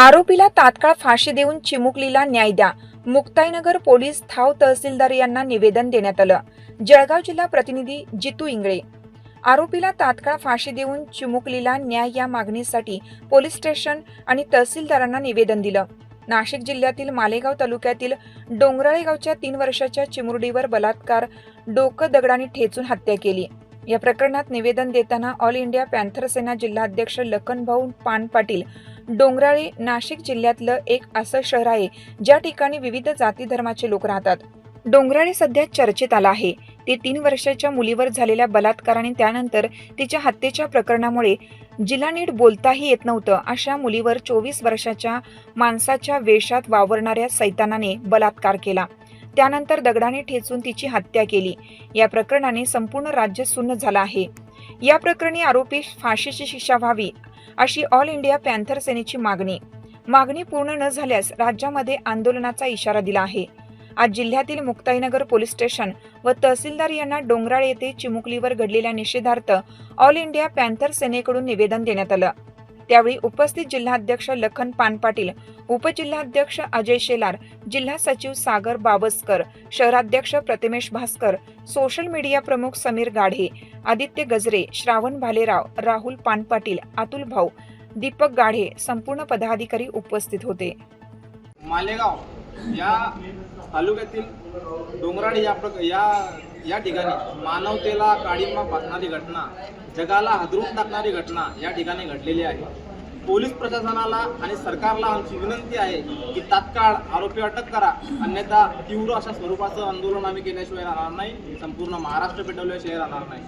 आरोपीला तात्काळ फाशी देऊन चिमुकलीला न्याय द्या. मुक्ताईनगर पोलीस थाव तहसीलदार यांना निवेदन देण्यात आलं. जळगाव जिल्हा प्रतिनिधी जितू इंगळे. आरोपीला तात्काळ फाशी देऊन चिमुकलीला न्याय या मागणीसाठी पोलीस स्टेशन आणि तहसीलदारांना निवेदन दिलं. नाशिक जिल्ह्यातील मालेगाव तालुक्यातील डोंगराळे गावच्या तीन वर्षाच्या चिमुरडीवर बलात्कार डोकं दगडाने ठेचून हत्या केली. या प्रकरणात निवेदन देताना ऑल इंडिया पॅन्थर सेना जिल्हाध्यक्ष लखनभाऊ पान पाटील डोंगराळे नाशिक जिल्ह्यातलं एक असं शहर आहे ज्या ठिकाणी विविध जाती धर्माचे लोक राहतात. डोंगराळे सध्या चर्चेत आला आहे. ते तीन वर्षाच्या मुलीवर झालेल्या बलात्काराने त्यानंतर तिच्या हत्येच्या प्रकरणामुळे जिला नीट बोलताही येत नव्हतं. अशा मुलीवर चोवीस वर्षाच्या माणसाच्या वेशात वावरणाऱ्या सैतानाने बलात्कार केला. त्यानंतर दगडाने ठेचून तिची हत्या केली. या प्रकरणाने संपूर्ण राज्य सुन्न झालं आहे. या प्रकरणी आरोपी फाशीची शिक्षा व्हावी अशी ऑल इंडिया पॅन्थर सेनेची मागणी. मागणी पूर्ण न झाल्यास राज्यामध्ये आंदोलनाचा इशारा दिला आहे. आज जिल्ह्यातील मुक्ताईनगर पोलीस स्टेशन व तहसीलदार यांना डोंगराळ येथे चिमुकलीवर घडलेल्या निषेधार्थ ऑल इंडिया पॅन्थर सेनेकडून निवेदन देण्यात आलं. त्यावेळी उपस्थित जिल्हाध्यक्ष लखन पानपाटील उपजिल्हाध्यक्ष अजय शेलार जिल्हा सचिव सागर बाबसकर शहराध्यक्ष प्रतिमेश भास्कर सोशल मीडिया प्रमुख समीर गाढे आदित्य गजरे श्रावण भालेराव राहुल पानपाटील अतुल भाऊ दीपक गाढे संपूर्ण पदाधिकारी उपस्थित होते. मालेगाव या तालुक्यातील डोंगराळी या या या ठिकाणी मानवतेला काळीमा बांधणारी घटना जगाला हदरून टाकणारी घटना या ठिकाणी घडलेली आहे. पोलीस प्रशासनाला आणि सरकारला आमची विनंती आहे की तात्काळ आरोपी अटक करा. अन्यथा तीव्र अशा स्वरूपाचं आंदोलन आम्ही केल्याशिवाय राहणार नाही. संपूर्ण महाराष्ट्र पेटवल्याशिवाय राहणार नाही.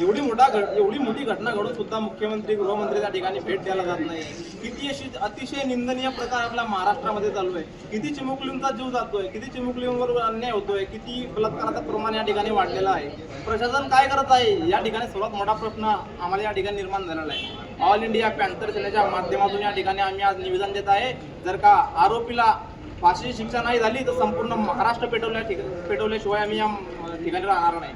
एवढी मोठा घट एवढी मोठी घटना घडून सुद्धा मुख्यमंत्री गृहमंत्री त्या ठिकाणी भेट द्यायला जात नाही. किती अशी अतिशय निंदनीय प्रकार आपल्या महाराष्ट्रामध्ये चालू आहे. किती चिमुकलींचा जीव जातोय किती चिमुकलींवर अन्याय होतोय किती बलात्काराचं प्रमाण या ठिकाणी वाढलेलं आहे. प्रशासन काय करत आहे? या ठिकाणी सर्वात मोठा प्रश्न आम्हाला या ठिकाणी निर्माण झालेला आहे. ऑल इंडिया पॅन्थर सेनेच्या माध्यमातून या ठिकाणी आम्ही आज निवेदन देत आहे. जर का आरोपीला फाशी शिक्षा नाही झाली तर संपूर्ण महाराष्ट्र पेटवल्या ठिक पेटवल्याशिवाय आम्ही या ठिकाणी राहणार नाही.